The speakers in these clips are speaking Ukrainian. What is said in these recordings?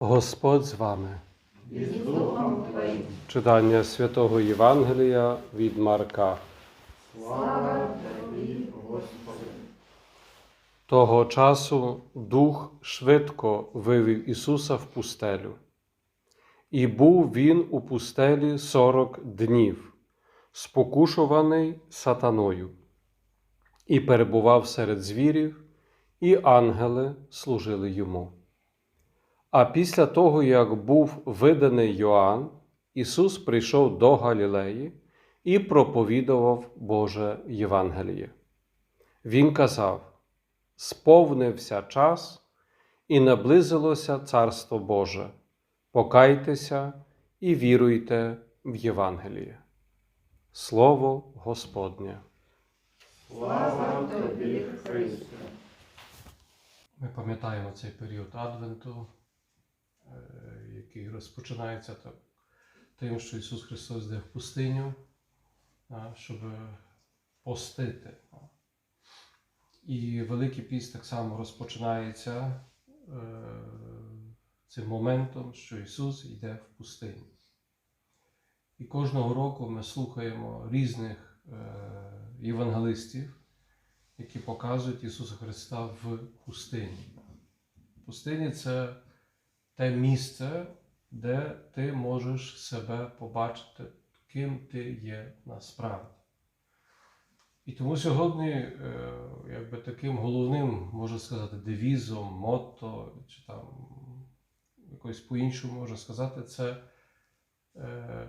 Господь з вами. і з Духом Твоїм. Читання святого Євангелія від Марка. Слава Тобі, Господи. Того часу Дух швидко вивів Ісуса в пустелю. І був він у пустелі сорок днів, спокушуваний сатаною, і перебував серед звірів, і ангели служили йому. А після того, як був виданий Йоанн, Ісус прийшов до Галілеї і проповідував Боже Євангеліє. Він казав: Сповнився час і наблизилося Царство Боже. Покайтеся і віруйте в Євангеліє. Слово Господнє. Слава Тобі, Христе. Ми пам'ятаємо цей період Адвенту, який розпочинається так, тим, що Ісус Христос йде в пустиню, щоб постити. І Великий піст так само розпочинається е, цим моментом, що Ісус йде в пустиню. І кожного року ми слухаємо різних е, євангелистів, які показують Ісуса Христа в пустині. Пустині це те місце, де ти можеш себе побачити, ким ти є насправді. І тому сьогодні, е, якби таким головним, можна сказати, девізом, мотто, чи там якось по-іншому можна сказати, це е,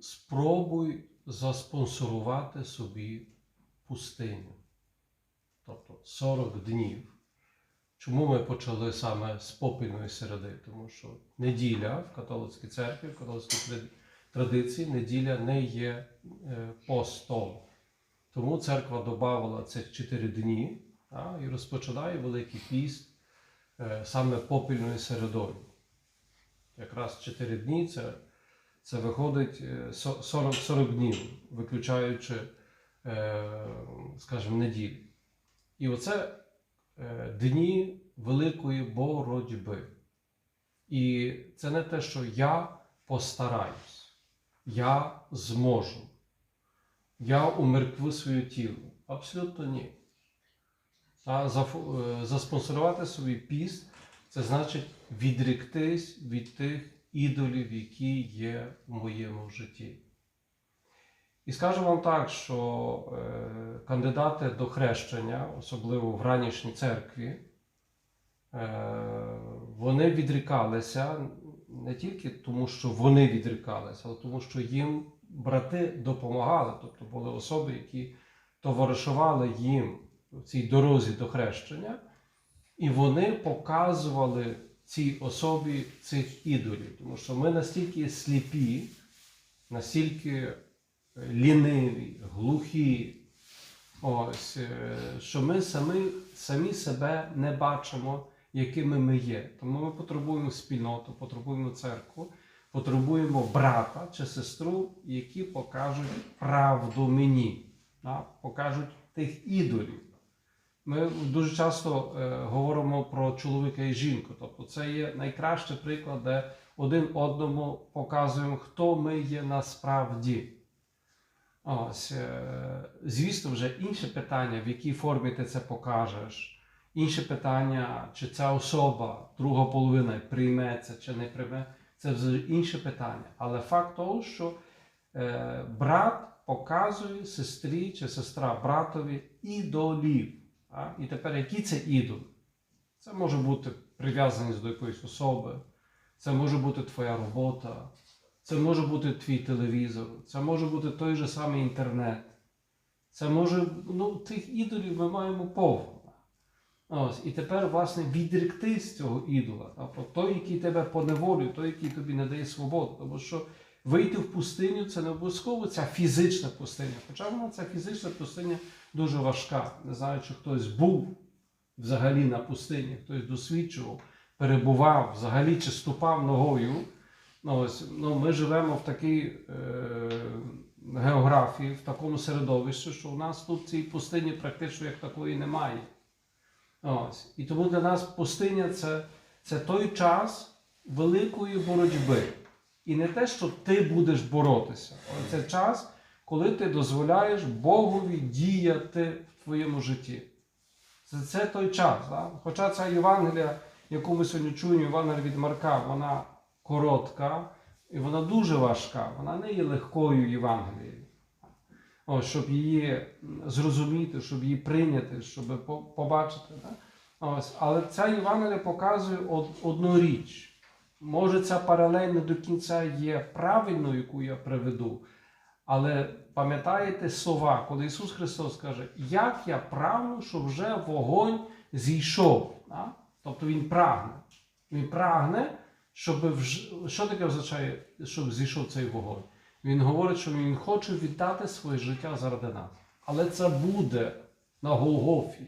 спробуй заспонсорувати собі пустиню. Тобто 40 днів. Чому ми почали саме з попільної середи? Тому що неділя в католицькій церкві, в католицькій традиції, неділя не є е, постом. Тому церква додавала цих 4 дні а, і розпочинає Великий піст е, саме попільною середою. Якраз 4 дні це, це виходить е, 40, 40 днів, виключаючи скажімо, неділі. І оце дні великої боротьби. І це не те, що я постараюсь, я зможу, я умертву своє тіло. Абсолютно ні. А зафу- е, заспонсорувати собі піст це значить відріктись від тих ідолів, які є в моєму житті. І скажу вам так, що е, кандидати до хрещення, особливо в ранішній церкві, е, вони відрікалися не тільки тому, що вони відрікалися, але тому, що їм брати допомагали, тобто були особи, які товаришували їм в цій дорозі до хрещення, і вони показували цій особі цих ідолів, тому що ми настільки сліпі, настільки ліниві, глухі, ось, е, що ми самі, самі себе не бачимо, якими ми є. Тому ми потребуємо спільноту, потребуємо церкву, потребуємо брата чи сестру, які покажуть правду мені, да? покажуть тих ідолів. Ми дуже часто е, говоримо про чоловіка і жінку. Тобто це є найкращий приклад, де один одному показуємо, хто ми є насправді. Ось, е, звісно, вже інше питання, в якій формі ти це покажеш. Інше питання, чи ця особа, друга половина, прийме це чи не прийме, це вже інше питання. Але факт того, що е, брат показує сестрі чи сестра братові ідолів. А? І тепер які це ідол? Це може бути прив'язаність до якоїсь особи, це може бути твоя робота, це може бути твій телевізор, це може бути той же самий інтернет. Це може, ну, тих ідолів ми маємо повно. Ось, і тепер, власне, відректись цього ідола, тобто той, який тебе поневолює, той, який тобі не дає свободу. Тому що вийти в пустиню це не обов'язково ця фізична пустиня. Хоча вона ця фізична пустиня дуже важка. Не знаю, чи хтось був взагалі на пустині, хтось досвідчував, перебував взагалі чи ступав ногою. Ну, ось, ну, ми живемо в такій е, географії, в такому середовищі, що у нас тут в цій пустині практично як такої немає. Ось. І тому для нас пустиня це це той час великої боротьби. І не те, що ти будеш боротися, але це час, коли ти дозволяєш Богові діяти в твоєму житті. Це, це той час. Да? Хоча ця Євангелія, яку ми сьогодні чуємо, Євангелія від Марка, вона коротка і вона дуже важка. Вона не є легкою Євангелією. О, щоб її зрозуміти, щоб її прийняти, щоб побачити. Да? Ось. Але ця Євангелія показує одну річ. Може, ця паралель не до кінця є правильною, яку я приведу. Але пам'ятаєте слова, коли Ісус Христос каже, як я прагну, щоб вже вогонь зійшов. Да? Тобто Він прагне. Він прагне, щоб вж... що таке означає, щоб зійшов цей вогонь? Він говорить, що він хоче віддати своє життя заради нас. Але це буде на Голгофі.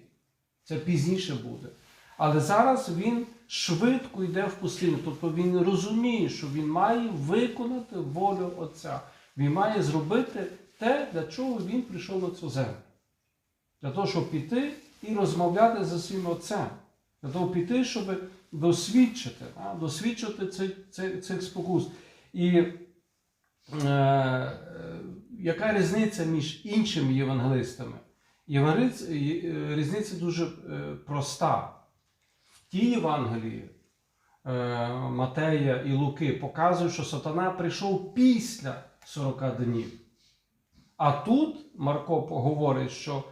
Це пізніше буде. Але зараз він швидко йде в пустиню. Тобто він розуміє, що він має виконати волю Отця. Він має зробити те, для чого він прийшов на цю землю. Для того, щоб піти і розмовляти зі своїм отцем. Для того піти, щоб досвідчити, а, досвідчити цих, цих, цих спокус. І е, е, яка різниця між іншими євангелистами? Євангелист, е, е, різниця дуже е, проста. В тій Євангелії е, Матея і Луки показують, що сатана прийшов після 40 днів. А тут Марко говорить, що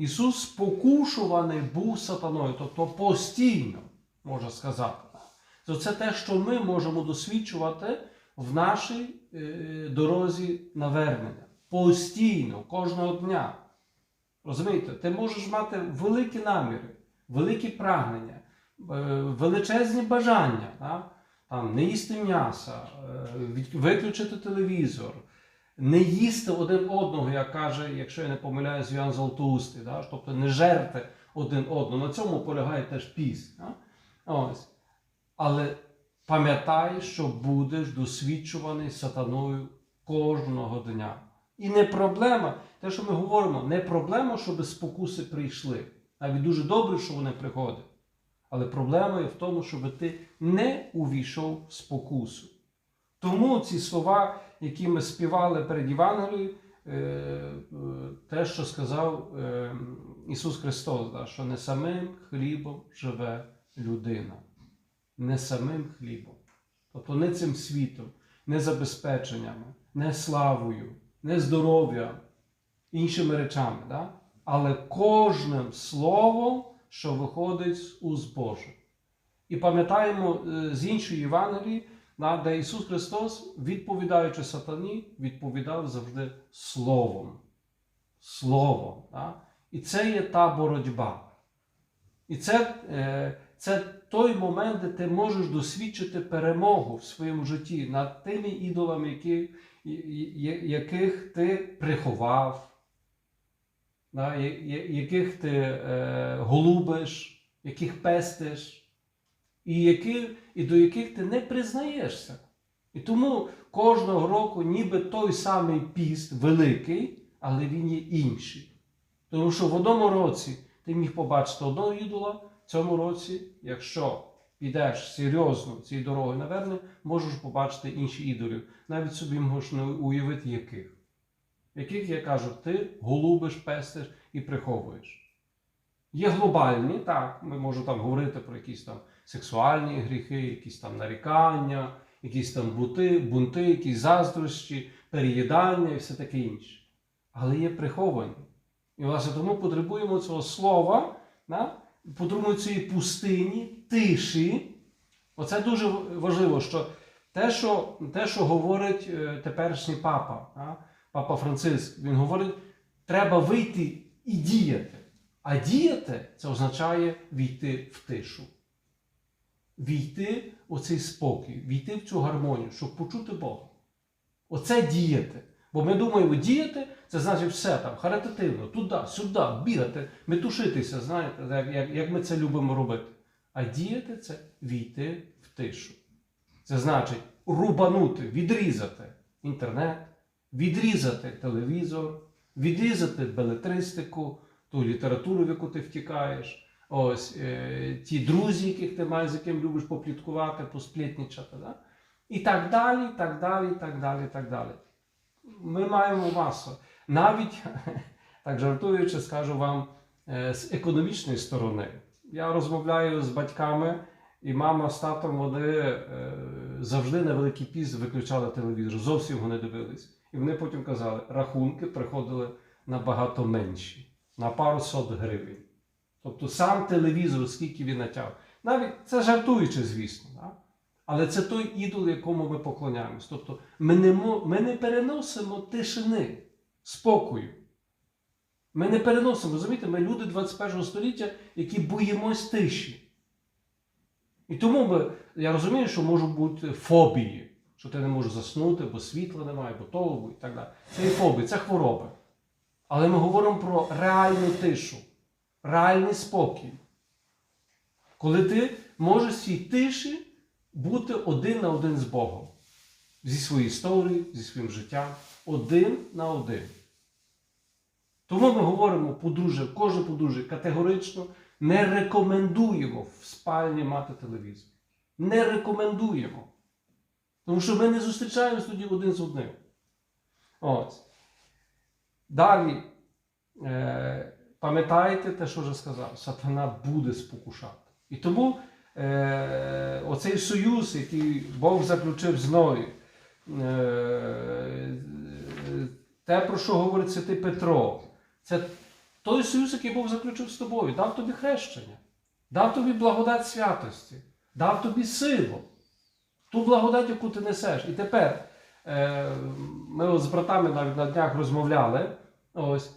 Ісус спокушуваний був сатаною, тобто постійно, можна сказати. То це те, що ми можемо досвідчувати в нашій е, дорозі навернення. Постійно, кожного дня. Розумієте, ти можеш мати великі наміри, великі прагнення, е, величезні бажання. Там, не їсти м'яса, е, виключити телевізор, не їсти один одного, як каже, якщо я не помиляюсь, Йоанн Золотоустий, да? тобто не жерти один одного. На цьому полягає теж піст. Да? Ось. Але пам'ятай, що будеш досвідчуваний сатаною кожного дня. І не проблема, те, що ми говоримо, не проблема, щоб спокуси прийшли. Навіть дуже добре, що вони приходять. Але проблема є в тому, щоб ти не увійшов в спокусу. Тому ці слова, які ми співали перед Євангелією, е, е, те, що сказав е, Ісус Христос, що не самим хлібом живе людина. Не самим хлібом. Тобто не цим світом, не забезпеченнями, не славою, не здоров'ям, іншими речами. Да? Але кожним словом, що виходить з уст Божих. І пам'ятаємо з іншої Євангелії, де Ісус Христос, відповідаючи сатані, відповідав завжди Словом. Словом. Да? І це є та боротьба. І це, е, це той момент, де ти можеш досвідчити перемогу в своєму житті над тими ідолами, які, яких ти приховав, да, яких ти е, голубиш, яких пестиш, і, які, і до яких ти не признаєшся. І тому кожного року ніби той самий піст великий, але він є інший. Тому що в одному році ти міг побачити одного ідола, в цьому році, якщо підеш серйозно цією дорогою наверне, можеш побачити інші ідолів. Навіть собі можеш не уявити яких. Яких, я кажу, ти голубиш, пестиш і приховуєш. Є глобальні, так, ми можемо там говорити про якісь там сексуальні гріхи, якісь там нарікання, якісь там бунти, бунти, якісь заздрощі, переїдання і все таке інше. Але є приховані. І власне тому потребуємо цього слова, да? потребуємо цієї пустині, тиші. Оце дуже важливо, що те, що, те, що говорить е, теперішній папа, да? папа Франциск, він говорить, треба вийти і діяти. А діяти це означає війти в тишу. Війти у цей спокій, війти в цю гармонію, щоб почути Бога. Оце діяти. Бо ми думаємо, діяти це значить все там харитативно, туди, сюди, бігати, метушитися, знаєте, як, як, як ми це любимо робити. А діяти це війти в тишу. Це значить рубанути, відрізати інтернет, відрізати телевізор, відрізати белетристику, ту літературу, в яку ти втікаєш, ось е, ті друзі, яких ти маєш, з яким любиш попліткувати, посплітнічати. Да? І так далі, і так далі, і так далі, і так далі. Ми маємо масу. Навіть, так жартуючи, скажу вам е, з економічної сторони. Я розмовляю з батьками, і мама з татом вони е, завжди на Великий піст виключали телевізор, зовсім його не дивились. І вони потім казали, рахунки приходили набагато менші, на пару сот гривень. Тобто сам телевізор, скільки він натяг. Навіть це жартуючи, звісно. Да? Але це той ідол, якому ми поклоняємось. Тобто ми не, ми не переносимо тишини, спокою. Ми не переносимо, розумієте, ми люди 21 століття, які боїмось тиші. І тому ми, я розумію, що можуть бути фобії, що ти не можеш заснути, бо світла немає, бо того і так далі. Це і фобії, це хвороби. Але ми говоримо про реальну тишу, реальний спокій. Коли ти можеш в цій тиші бути один на один з Богом. Зі своєю історією, зі своїм життям, один на один. Тому ми говоримо подружжя, кожне подружжя категорично не рекомендуємо в спальні мати телевізор. Не рекомендуємо. Тому що ми не зустрічаємось тоді один з одним. Ось. Далі, е, пам'ятаєте те, що вже сказав, сатана буде спокушати. І тому е, оцей союз, який Бог заключив з Ною, е, те, про що говорить святий Петро, це той союз, який Бог заключив з тобою, дав тобі хрещення, дав тобі благодать святості, дав тобі силу, ту благодать, яку ти несеш. І тепер е, ми з братами навіть на днях розмовляли, ось,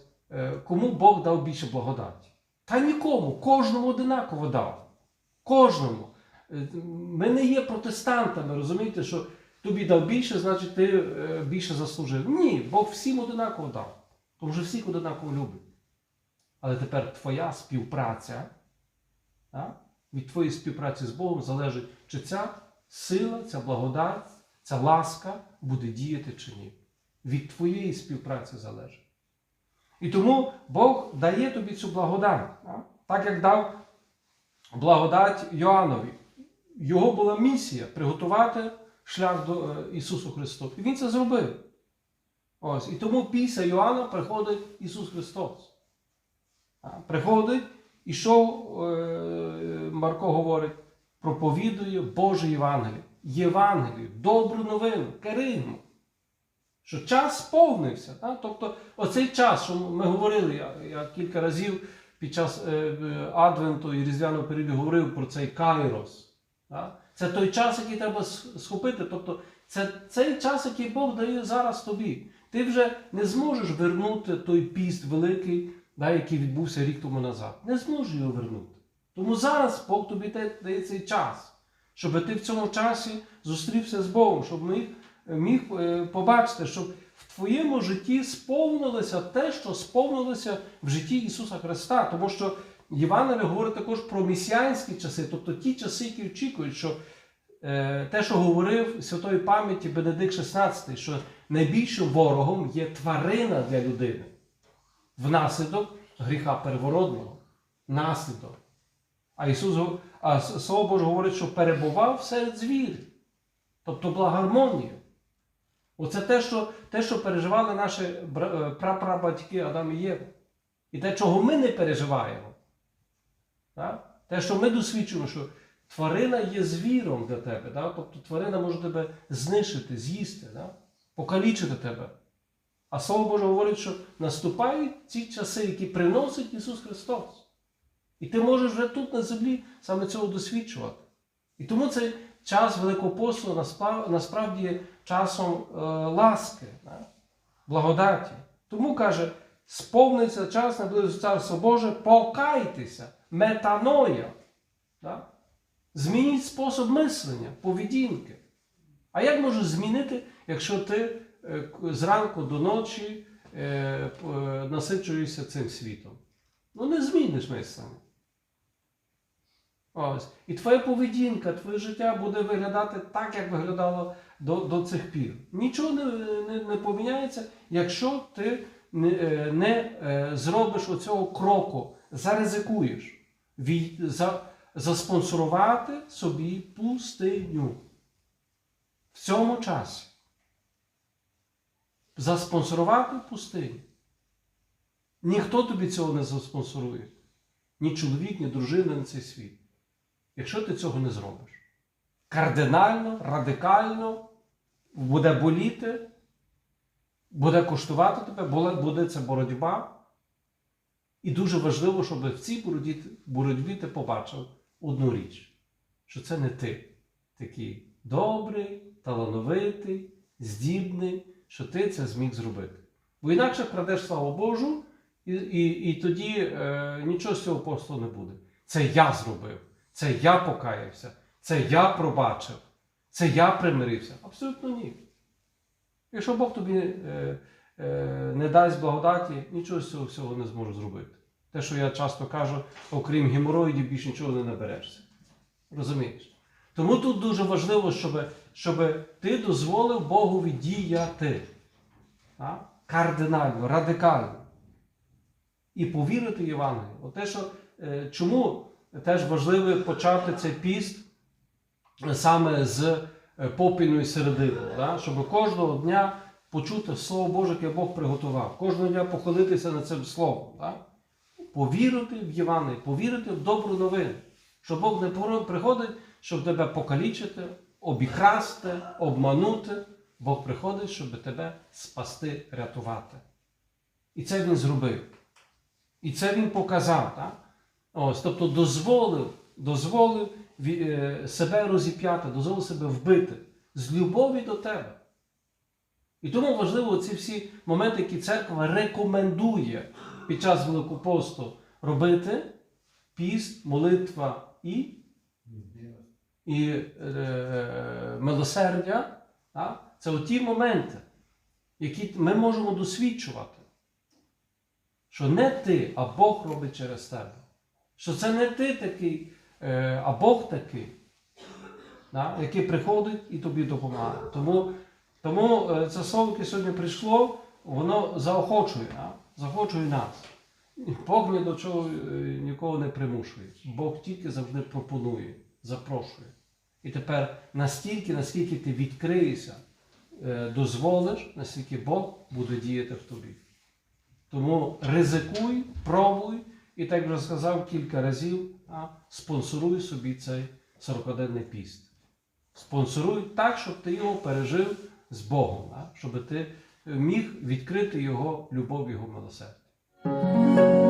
кому Бог дав більше благодаті. Та нікому, кожному одинаково дав. Кожному. Е, Ми не є протестантами, розумієте, що тобі дав більше, значить ти е, більше заслужив. Ні, Бог всім одинаково дав. Тому що всіх одинаково любить. Але тепер твоя співпраця, так? від твоєї співпраці з Богом залежить, чи ця сила, ця благодать, ця ласка буде діяти чи ні. Від твоєї співпраці залежить. І тому Бог дає тобі цю благодать. Так, як дав благодать Йоаннові. Його була місія приготувати шлях до е, Ісусу Христу. І Він це зробив. Ось. І тому після Йоанна приходить Ісус Христос. Приходить, і що е, Марко говорить? Проповідує Боже Євангеліє. Євангелію, добру новину, керигму. Що час сповнився. Так? Тобто, оцей час, що ми говорили, я, я кілька разів під час е, е, Адвенту і Різдвяного періоду говорив про цей Кайрос. Так? Це той час, який треба схопити. Тобто, це цей час, який Бог дає зараз тобі. Ти вже не зможеш вернути той піст великий, да, який відбувся рік тому назад. Не зможеш його вернути. Тому зараз Бог тобі дає цей час, щоб ти в цьому часі зустрівся з Богом, щоб міг, міг е, побачити, щоб в твоєму житті сповнилося те, що сповнилося в житті Ісуса Христа. Тому що Євангеліє говорить також про місіанські часи, тобто ті часи, які очікують, що е, те, що говорив святої пам'яті Бенедикт XVI, що найбільшим ворогом є тварина для людини внаслідок гріха первородного. Наслідок. А Ісус, а Слово Боже говорить, що перебував серед звірів. Тобто благогармонія. Оце те, що, те, що переживали наші е, прапрабатьки Адам і Єва. І те, чого ми не переживаємо. Так? Те, що ми досвідчуємо, що тварина є звіром для тебе. Так? Тобто тварина може тебе знищити, з'їсти, покалічити тебе. А Слово Боже говорить, що наступають ці часи, які приносить Ісус Христос. І ти можеш вже тут на землі саме цього досвідчувати. І тому цей час Великого насправ- насправді часом е, ласки, благодаті. Тому каже, сповниться час наблизиться Царство Боже, покайтеся, метаноя. Змініть спосіб мислення, поведінки. А як можеш змінити, якщо ти е, зранку до ночі е, насичуєшся цим світом? Ну не зміниш мислення. Ось. І твоя поведінка, твоє життя буде виглядати так, як виглядало до, до цих пір. Нічого не, не, не поміняється, якщо ти не, е, не е, зробиш оцього кроку, заризикуєш. Вій- за, заспонсорувати собі пустиню в цьому часі. Заспонсорувати пустиню. Ніхто тобі цього не заспонсорує. Ні чоловік, ні дружина, ні цей світ. Якщо ти цього не зробиш. Кардинально, радикально буде боліти, буде коштувати тебе, буде- це боротьба. І дуже важливо, щоб в цій боротьбі, ти побачив одну річ, що це не ти такий добрий, талановитий, здібний, що ти це зміг зробити. Бо інакше крадеш славу Божу, і, і, і тоді е, нічого з цього посту не буде. Це я зробив, це я покаявся, це я пробачив, це я примирився. Абсолютно ні. Якщо Бог тобі е, е, не дасть благодаті, нічого з цього всього не зможу зробити. Те, що я часто кажу, окрім геморроїдів, більше нічого не наберешся. Розумієш? Тому тут дуже важливо, щоб, щоб ти дозволив Богові діяти. Так? Кардинально, радикально. І повірити Євангелію. Те, що, е, чому теж важливо почати цей піст саме з е, попільної середини, да? щоб кожного дня почути Слово Боже, яке Бог приготував, кожного дня похилитися над цим словом. Да? Повірити в Євангелію, повірити в добру новину, що Бог не приходить, щоб тебе покалічити, обікрасти, обманути. Бог приходить, щоб тебе спасти, рятувати. І це він зробив. І це він показав. Так? Ось, тобто дозволив, дозволив е, себе розіп'яти, дозволив себе вбити з любові до тебе. І тому важливо ці всі моменти, які церква рекомендує під час Великого посту робити піст, молитва і, і е, милосердя. Так? Це оті моменти, які ми можемо досвідчувати. Що не ти, а Бог робить через тебе. Що це не ти такий, е, а Бог такий, який приходить і тобі допомагає. Тому, тому е, це слово, яке сьогодні прийшло, воно заохочує, да, заохочує нас. Бог ні до чого е, нікого не примушує. Бог тільки завжди пропонує, запрошує. І тепер настільки, наскільки ти відкриєшся, дозволиш, наскільки Бог буде діяти в тобі. Тому ризикуй, пробуй, і так вже сказав кілька разів, а, спонсоруй собі цей 40-денний піст. Спонсоруй так, щоб ти його пережив з Богом, а, щоб ти міг відкрити Його любов, Його милосердя.